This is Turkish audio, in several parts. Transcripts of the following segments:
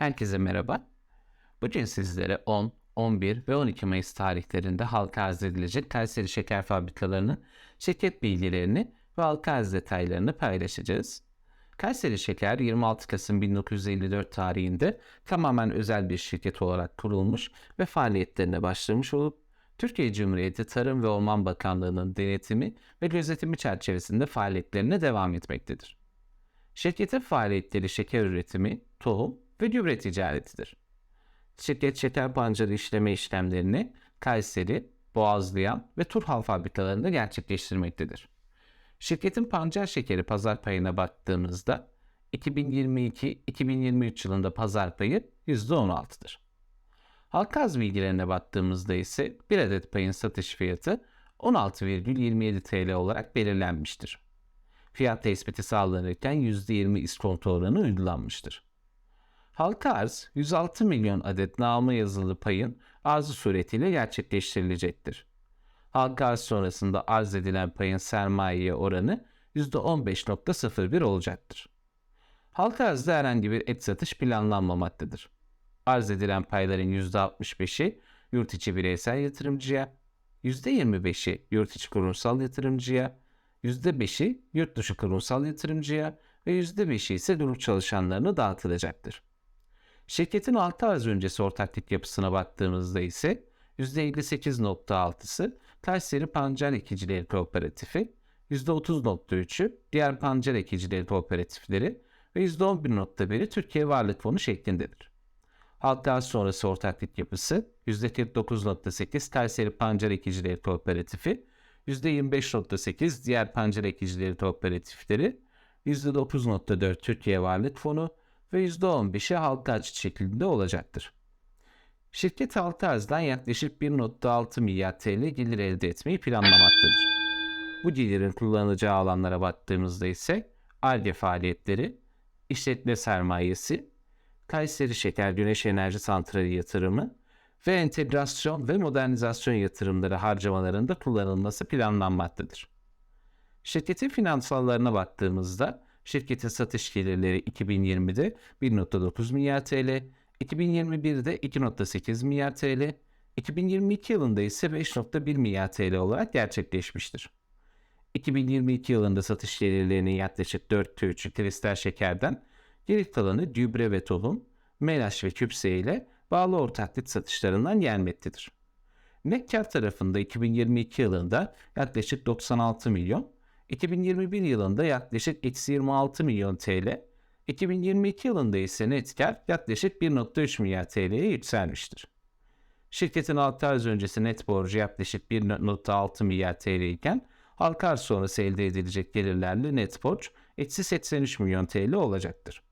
Herkese merhaba. Bugün sizlere 10, 11 ve 12 Mayıs tarihlerinde halka arz edilecek Kayseri Şeker Fabrikalarının şirket bilgilerini ve halka arz detaylarını paylaşacağız. Kayseri Şeker 26 Kasım 1954 tarihinde tamamen özel bir şirket olarak kurulmuş ve faaliyetlerine başlamış olup Türkiye Cumhuriyeti Tarım ve Orman Bakanlığı'nın denetimi ve gözetimi çerçevesinde faaliyetlerine devam etmektedir. Şirketin faaliyetleri şeker üretimi, tohum ve gübre ticaretidir. Şirket şeker pancarı işleme işlemlerini Kayseri, Boğazlayan ve Turhal fabrikalarında gerçekleştirmektedir. Şirketin pancar şekeri pazar payına baktığımızda 2022-2023 yılında pazar payı %16'dır. Halka arz bilgilerine baktığımızda ise bir adet payın satış fiyatı 16,27 TL olarak belirlenmiştir. Fiyat tespiti sağlanırken %20 iskonto oranı uygulanmıştır. Halka arz 106 milyon adet namı yazılı payın arzı suretiyle gerçekleştirilecektir. Halka arz sonrasında arz edilen payın sermayeye oranı %15.01 olacaktır. Halka arzda herhangi bir et satış planlanmamaktadır. Arz edilen payların %65'i yurt içi bireysel yatırımcıya, %25'i yurt içi kurumsal yatırımcıya, %5'i yurt dışı kurumsal yatırımcıya ve %5'i ise grup çalışanlarına dağıtılacaktır. Şirketin altı arz öncesi ortaklık yapısına baktığımızda ise %58.6'sı Kayseri Pancar Ekicileri Kooperatifi, %30.3'ü diğer pancar ekicileri kooperatifleri ve %11.1'i Türkiye Varlık Fonu şeklindedir. Halka arz sonrası ortaklık yapısı %49.8 Kayseri Pancar Ekicileri Kooperatifi, %25.8 diğer pancar ekicileri kooperatifleri, %9.4 Türkiye Varlık Fonu ve %15'i halka açık şeklinde olacaktır. Şirket halka arzdan yaklaşık 1.6 milyar TL gelir elde etmeyi planlamaktadır. Bu gelirin kullanılacağı alanlara baktığımızda ise ARGE faaliyetleri, işletme sermayesi, Kayseri Şeker Güneş Enerji Santrali yatırımı ve entegrasyon ve modernizasyon yatırımları harcamalarında kullanılması planlanmaktadır. Şirketin finansallarına baktığımızda şirketin satış gelirleri 2020'de 1.9 milyar TL, 2021'de 2.8 milyar TL, 2022 yılında ise 5.1 milyar TL olarak gerçekleşmiştir. 2022 yılında satış gelirlerinin yaklaşık 4'te 3'ü kristal şekerden, geri kalanı gübre ve tohum, melaş ve küpse ile bağlı ortaklık satışlarından gelmektedir. Net kar tarafında 2022 yılında yaklaşık 96 milyon, 2021 yılında yaklaşık eksi 26 milyon TL, 2022 yılında ise net kar yaklaşık 1.3 milyar TL'ye yükselmiştir. Şirketin halka arz öncesi net borcu yaklaşık 1.6 milyar TL iken halka arz sonrası elde edilecek gelirlerle net borç eksi 83 milyon TL olacaktır.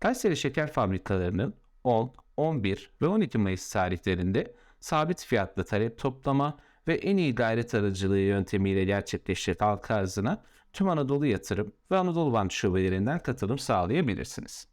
Kayseri Şeker Fabrikalarının 10, 11 ve 12 Mayıs tarihlerinde sabit fiyatlı talep toplama ve en iyi gayret aracılığı yöntemiyle gerçekleşecek halka arzına tüm Anadolu Yatırım ve Anadolu Bank şubelerinden katılım sağlayabilirsiniz.